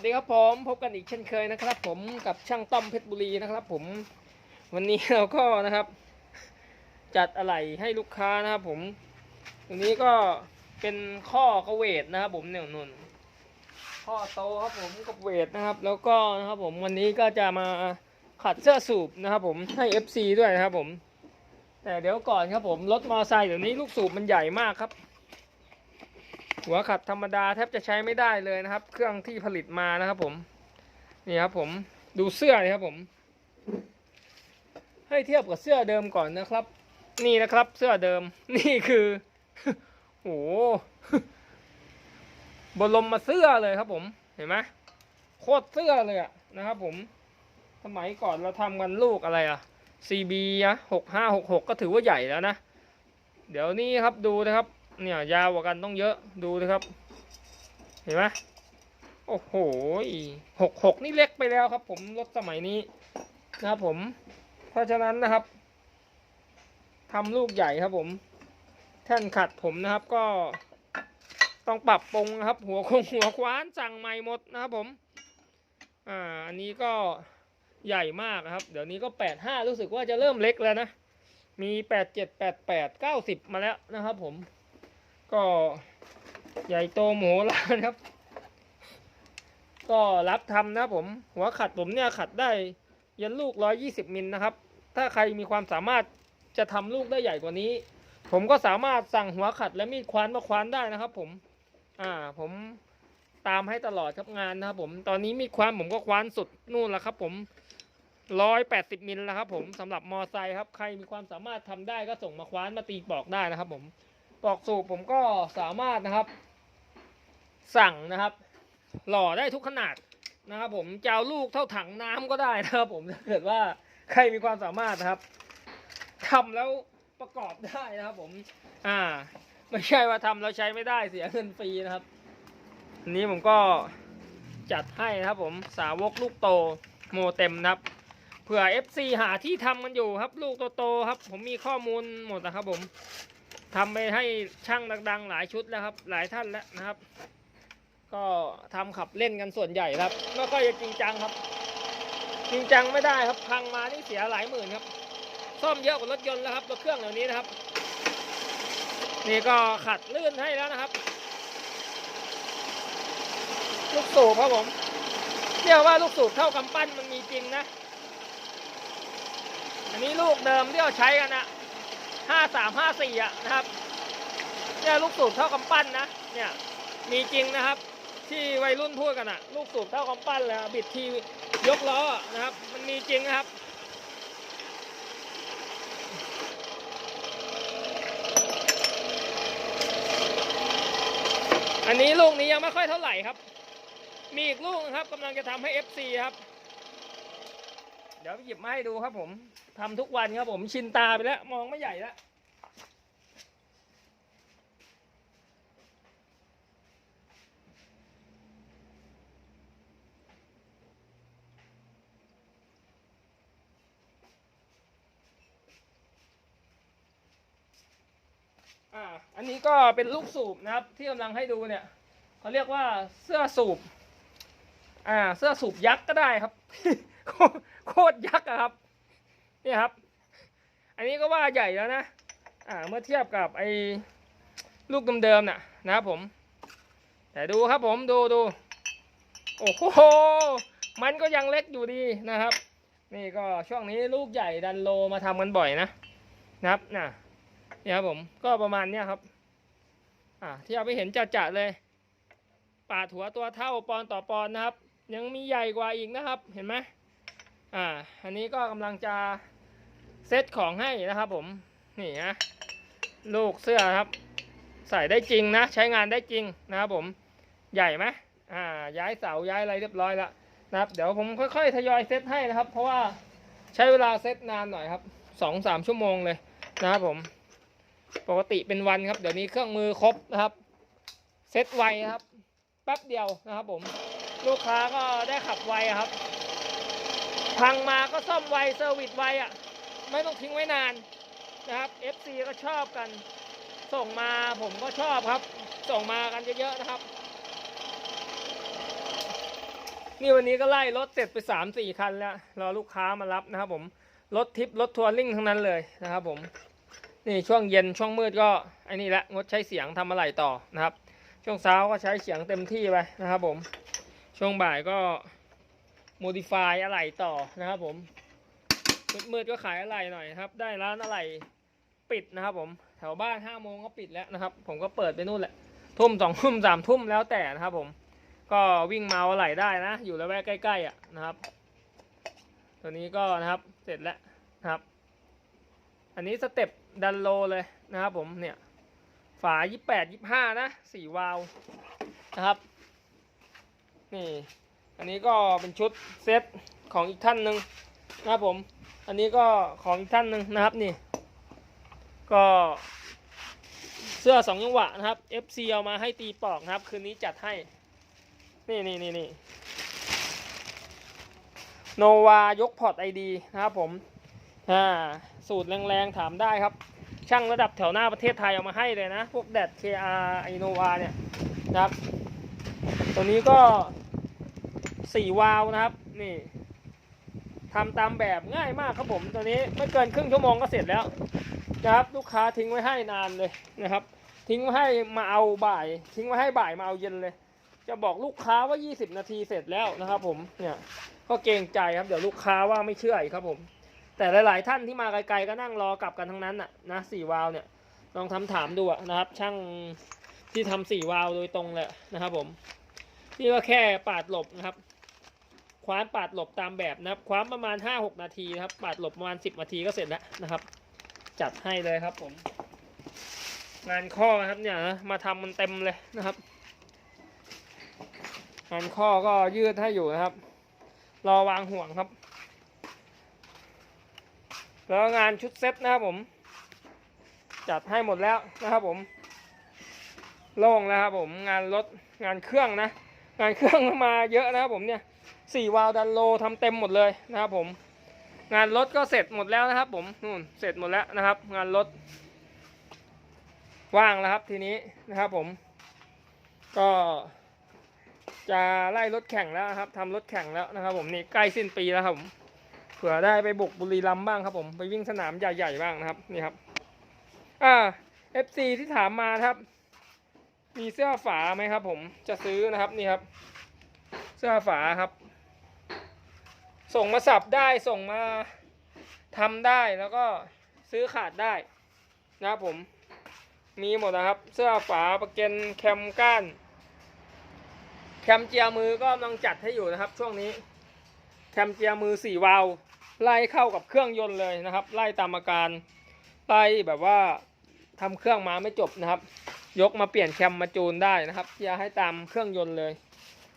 วัสดีครับผมพบกันอีกเช่นเคยนะครับ ผมกับช่างต้อมเพชรบุรีนะครับ ผมวันนี้เราก็นะครับ จัดอะไหล่ให้ลูกค้านะครับ ผมตรงนี้ก็เป็นข้อกระเวทนะครับ ผมเนี่ยนุ่นข้อโตครับผมกับเวทนะครับ แล้วก็นะครับผมวันนี้ก็จะมาขัดเสื้อสูบนะครับ ผมให้ FC ด้วยนะครับ ผม แต่เดี๋ยวก่อนครับผมรถมอไซค์เดี๋ยวนี้ลูกสูบมันใหญ่มากครับ หัวขัดธรรมดาแทบจะใช้ไม่ได้เลยนะครับ เครื่องที่ผลิตมานะครับผมนี่ครับผมดูเสื้อเลยครับผม ให้เทียบกับเสื้อเดิมก่อนนะครับ นี่นะครับเสื้อเดิมนี่คือโอ้โหบรมมาเสื้อเลยครับผมเห็นไหมโคตรเสื้อเลยอะนะครับผม สมัยก่อนเราทำกันลูกอะไรอะ CB อะหกห้าหกหกก็ถือว่าใหญ่แล้วนะ เดี๋ยวนี้ครับดูนะครับ เนี่ยยาวกว่ากันต้องเยอะดูนะครับ เห็นไหมโอ้โหหกหกนี่เล็กไปแล้วครับ ผมรถสมัยนี้นะครับผม เพราะฉะนั้นนะครับทำลูกใหญ่ครับผม แท่นขัดผมนะครับก็ต้องปรับปรุงนะครับ หัวคงหัวคว้านสั่งใหม่หมดนะครับผม อ่าอันนี้ก็ใหญ่มากนะครับ เดี๋ยวนี้ก็แปดห้ารู้สึกว่าจะเริ่มเล็กแล้วนะ มีแปดเจ็ดแปดแปดเก้าสิบมาแล้วนะครับผม ก็ใหญ่โตโมโหลานครับ ก็รับทำนะผม หัวขัดผมเนี่ยขัดได้ยันลูกร้อยี่สิบมิลนะครับ ถ้าใครมีความสามารถจะทำลูกได้ใหญ่กว่านี้ ผมก็สามารถสั่งหัวขัดและมีดควานมาควานได้นะครับ ผม อ่า ผมตามให้ตลอดครับงานนะครับผม ตอนนี้มีดควานผมก็ควานสุดนู่นแล้วครับ ผมร้อยแปดสิบมิลแล้วครับผมสำหรับมอไซค์ครับ ใครมีความสามารถทำได้ก็ส่งมาควานมาตีปอกได้นะครับผม ปอกสูบผมก็สามารถนะครับ สั่งนะครับ หล่อได้ทุกขนาดนะครับผมจะเอาลูกเท่าถังน้ำก็ได้นะครับผมถ้าเกิดว่าใครมีความสามารถนะครับทำแล้วประกอบได้นะครับผม อ่า ไม่ใช่ว่าทำแล้วใช้ไม่ได้เสียเงินฟรีนะครับอันนี้ผมก็จัดให้นะครับผมสาวกลูกโตโมเต็มนะครับเผื่อ FC หาที่ทำกันอยู่ครับ ลูกโตๆครับ ผมมีข้อมูลหมดนะครับผม ทำไปให้ช่างดังๆ หลายชุดแล้วครับ หลายท่านแล้วนะครับ ก็ทำขับเล่นกันส่วนใหญ่ครับไม่ค่อยจะจริงจังครับ จริงจังไม่ได้ครับพังมานี่เสียหลายหมื่นครับ ซ่อมเยอะกว่ารถยนต์แล้วครับรถเครื่องเหล่านี้นะครับ นี่ก็ขัดลื่นให้แล้วนะครับลูกสูบครับผมเรียกว่าลูกสูบเท่ากำปั้นมันมีจริงนะ อันนี้ลูกเดิมที่เราใช้กันอะ ห้าสามห้าสี่อะนะครับเนี่ยลูกสูบเท่ากำปั้นนะเนี่ยมีจริงนะครับ ที่วัยรุ่นพูดกันอะลูกสูบเท่ากำปั้นเลยบิดทียกล้อนะครับ มันมีจริงนะครับอันนี้ลูกนี้ยังไม่ค่อยเท่าไหร่ครับ มีอีกลูกนะครับกำลังจะทำให้ FC ครับ เดี๋ยวหยิบมาให้ดูครับผม ทำทุกวันครับผมชินตาไปแล้ว มองไม่ใหญ่แล้วอ่าอันนี้ก็เป็นลูกสูบนะครับ ที่กำลังให้ดูเนี่ยเขาเรียกว่าเสื้อสูบ อ่า เสื้อสูบยักษ์ก็ได้ครับ โคตรยักษ์อะครับ นี่ครับ อันนี้ก็ว่าใหญ่แล้วนะอ่าเมื่อเทียบกับไอ้ลูกเดิมๆน่ะนะครับผม แต่ดูครับผมดูดูโอ้โหมันก็ยังเล็กอยู่ดีนะครับ นี่ก็ช่วงนี้ลูกใหญ่ดันโลมาทำกันบ่อยนะนะครับน่ะนี่ครับผมก็ประมาณเนี้ยครับ อ่าที่เอาไปเห็นจัดๆเลยปาดหัวตัวเท่าปอนต่อปอนนะครับ ยังมีใหญ่กว่าอีกนะครับ เห็นไหมอ่า อันนี้ก็กำลังจะ เซตของให้นะครับผมนี่นะลูกเสื้อครับ ใส่ได้จริงนะ ใช้งานได้จริงนะครับผมใหญ่ไหมอ่าย้ายเสาย้ายอะไรเรียบร้อยแล้วนะครับเดี๋ยวผมค่อยๆทยอยเซตให้นะครับ เพราะว่าใช้เวลาเซตนานหน่อยครับสองสามชั่วโมงเลยนะครับผม ปกติเป็นวันครับเดี๋ยวนี้เครื่องมือครบนะครับ เซตไวครับแป๊บเดียวนะครับผม ลูกค้าก็ได้ขับไวครับ พังมาก็ซ่อมไวเซอร์วิสไวอะ ไม่ต้องทิ้งไว้นานนะครับ FC ก็ชอบกัน ส่งมาผมก็ชอบครับ ส่งมากันเยอะๆนะครับ นี่วันนี้ก็ไล่รถเสร็จไปสามสี่คันแล้ว รอลูกค้ามารับนะครับผมรถทิปรถทัวริ่งทั้งนั้นเลยนะครับผมนี่ช่วงเย็นช่วงมืดก็ไอ้นี่แหละงดใช้เสียงทำอะไรต่อนะครับ ช่วงเช้าก็ใช้เสียงเต็มที่ไปนะครับผมช่วงบ่ายก็ modify อะไรต่อนะครับผม มืดๆก็ขายอะไรหน่อยครับ ได้ร้านอะไรปิดนะครับ ผมแถวบ้านห้าโมงก็ปิดแล้วนะครับ ผมก็เปิดไปนู่นแหละทุ่มสองทุ่มสามทุ่มแล้วแต่นะครับ ผม ก็วิ่งเมาอะไรได้นะ อยู่แล้วแวกใกล้ๆอะนะครับ ตัวนี้ก็นะครับเสร็จแล้วนะครับ อันนี้สเต็ปดันโลเลยนะครับ ผมเนี่ย ฝา28 25นะสี่วาล์วนะครับ นี่ อันนี้ก็เป็นชุดเซตของอีกท่านหนึ่ง นะครับผม อันนี้ก็ของอีกท่านหนึ่งนะครับนี่ ก็เสื้อสองจังหวะนะครับ FC เอามาให้ตีปอกนะครับ คืนนี้จัดให้ นี่นี่นี่นี่โนวายกพอร์ตไอดีนะครับผม อ่า สูตรแรงๆถามได้ครับ ช่างระดับแถวหน้าประเทศไทยเอามาให้เลยนะ พวกแดด KR ไอโนวาเนี่ยนะครับ ตัวนี้ก็สี่วาล์วนะครับ นี่ ทำตามแบบง่ายมากครับผมตัวนี้ไม่เกินครึ่งชั่วโมงก็เสร็จแล้วนะครับลูกค้าทิ้งไว้ให้นานเลยนะครับ ทิ้งไว้ให้มาเอาบ่าย ทิ้งไว้ให้บ่ายมาเอาเย็นเลย จะบอกลูกค้าว่า 20 นาทีเสร็จแล้วนะครับ ผมเนี่ยก็เกรงใจครับเดี๋ยวลูกค้าว่าไม่เชื่ออีกครับผม แต่หลาย ๆ ท่านที่มาไกลๆก็นั่งรอกลับกันทั้งนั้นน่ะนะสี่วาล์วเนี่ยลองทำถามดูอะนะครับ ช่างที่ทำสี่วาล์วโดยตรงเลยนะครับ ผมนี่ก็แค่ปาดหลบนะครับ คว้านปาดหลบตามแบบนะครับ คว้านประมาณ 5-6 นาทีครับ ปาดหลบประมาณ 10 นาทีก็เสร็จแล้วนะครับ จัดให้เลยครับผม งานข้อนะครับเนี่ยนะมาทำมันเต็มเลยนะครับ งานข้อก็ยืดให้อยู่นะครับ รอวางห่วงครับ แล้วงานชุดเซ็ตนะครับผม จัดให้หมดแล้วนะครับผม โล่งแล้วครับผม งานรถงานเครื่องนะ งานเครื่องมาเยอะนะครับผมเนี่ย สี่วาล์วดันโลทำเต็มหมดเลยนะครับผม งานรถก็เสร็จหมดแล้วนะครับ ผมนู่นเสร็จหมดแล้วนะครับ งานรถว่างแล้วครับทีนี้นะครับผม ก็จะไล่รถแข่งแล้วครับทำรถแข่งแล้วนะครับ ผมนี่ใกล้สิ้นปีแล้วครับผมเผื่อได้ไปบุกบุรีรัมย์บ้างครับ ผมไปวิ่งสนามใหญ่ๆบ้างนะครับนี่ครับอ่า FC ที่ถามมาครับ มีเสื้อฝาไหมครับ ผมจะซื้อนะครับนี่ครับ เสื้อฝาครับ ส่งมาสับได้ส่งมาทำได้แล้วก็ซื้อขาดได้นะครับผมมีหมดนะครับ เสื้อฝาประเกนแคมก้าน แคมเจียมือก็กำลังจัดให้อยู่นะครับ ช่วงนี้ แคมเจียมือสี่วาล์วไล่เข้ากับเครื่องยนต์เลยนะครับ ไล่ตามอาการไล่แบบว่าทำเครื่องมาไม่จบนะครับ ยกมาเปลี่ยนแคมมาจูนได้นะครับอย่าให้ตามเครื่องยนต์เลย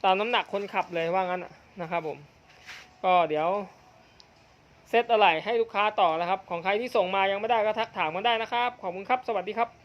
ตามน้ำหนักคนขับเลยว่างั้นนะครับผม ก็เดี๋ยวเซตอะไรให้ลูกค้าต่อแล้วครับ ของใครที่ส่งมายังไม่ได้ก็ทักถามกันได้นะครับ ขอบคุณครับ สวัสดีครับ